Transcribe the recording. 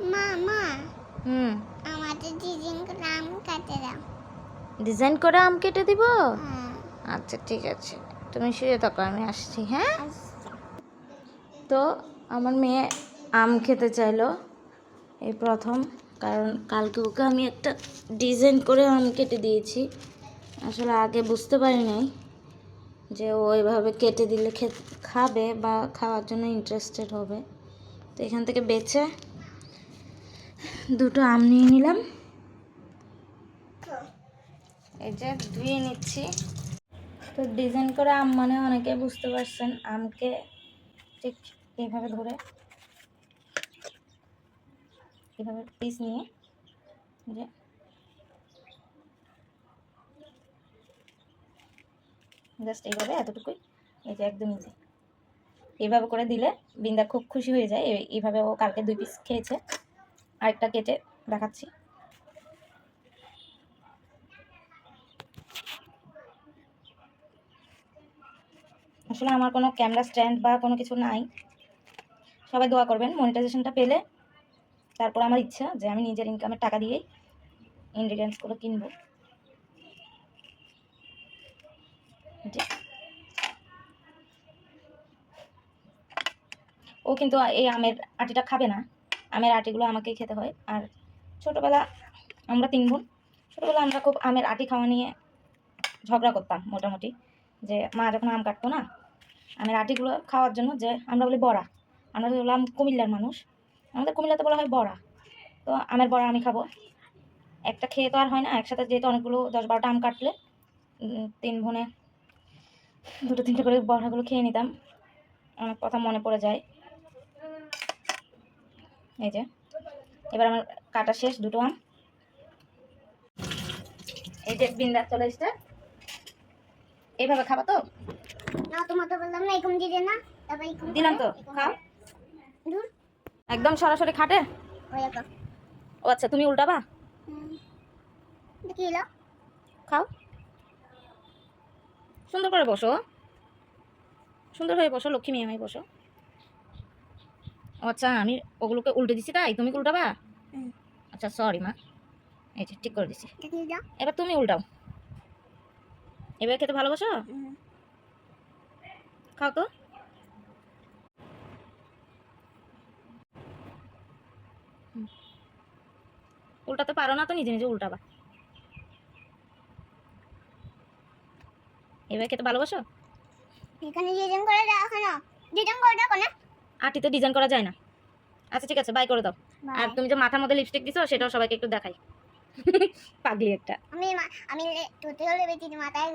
মা মা হুম। আমাদের ডিজাইন করে আম কাটে দাও। ডিজাইন করে আম কেটে দিব? হ্যাঁ। আচ্ছা ঠিক আছে। তুমি শুয়ে থাকো আমি আসছি হ্যাঁ? তো আমার মেয়ে আম খেতে চাইলো এই প্রথম। কারণ কালকে ওকে আমি একটা ডিজাইন করে আম কেটে দিয়েছি। আসলে আগে বুঝতে পারি নাই যে ও এভাবে কেটে দিলে খাবে বা খাওয়ার জন্য ইন্টারেস্টেড হবে। তো এখান থেকে বেছে দুটো আম নিয়ে নিলাম। এই যে ধুয়ে নিচ্ছি। তো ডিজাইন করে আম মানে অনেকে বুঝতে পারছেন, আমকে ঠিক এইভাবে ধরে এভাবে পিস নিয়ে যে জাস্ট এইভাবে এতটুকুই, এই যে একদম ইজি এইভাবে করে দিলে বিন্দা খুব খুশি হয়ে যায়, এই- এইভাবে ও কালকে দুই পিস খেয়েছে। আরেকটা কেটে দেখাচ্ছি। আসলে আমার কোনো ক্যামেরা স্ট্যান্ড বা কোনো কিছু নাই। সবাই দোয়া করবেন মনিটাইজেশনটা পেলে তারপর আমার ইচ্ছা যে আমি নিজের ইনকামের টাকা দিয়েই ইনগ্রিডিয়েন্টসগুলো কিনবো। ও কিন্তু এই আমের আটিটা খাবে না। আমের আটিগুলো আমাকেই খেতে হয়। আর ছোটোবেলা আমরা তিন বোন, ছোটোবেলা আমরা খুব আমের আটি খাওয়া নিয়ে ঝগড়া করতাম মোটামুটি, যে মা যখন আম কাটতো না, আমের আটিগুলো খাওয়ার জন্য যে আমরা বলি বড়া, আমরা বললাম কুমিল্লার মানুষ, আমাদের কুমিল্লাতে বলা হয় বড়া। তো আমের বড়া আমি খাব। একটা খেয়ে তো আর হয় না, একসাথে যেহেতু অনেকগুলো দশ বারোটা আম কাটলে তিন বোনে দুটো তিনটে করে বড়াগুলো খেয়ে নিতাম। অনেক কথা মনে পড়ে যায়। এই যে। এবার আমার কাটা শেষ দুটো আম। এই যে বিন্দার চলে এসছে। এইভাবে খাবা তো? না তোমার তো বললাম না এরকম দিলে না দিলাম তো খাও। একদম সরাসরি খাটে? ও আচ্ছা তুমি উল্টাবা? খাও। সুন্দর করে বসো। সুন্দর হয়ে বসো লক্ষ্মী মেয়ে হয়ে বসো। আচ্ছা আমি ওগুলোকে উল্টে দিছি তাই? তুমি উল্টাবা। আচ্ছা সরি মা। এই যে ঠিক করে দিছি। এবার তুমি উল্টাও। এবার খেতে ভালোবাসো। খাও তো। উল্টাতে পারো না তো নিজে নিজে উল্টাবা। এবার খেতে ভালোবাসো? এখানে ডিজাইন করে দাও কেন ডিজাইন করে দাও কেন আটিতে ডিজাইন করা যায় না। আচ্ছা ঠিক আছে বাই করে দাও। আর তুমি যে মাথার মধ্যে লিপস্টিক দিছো সেটাও সবাইকে একটু দেখাই। পাগলি একটা। আমি আমি হলে লেবেছি মাথায়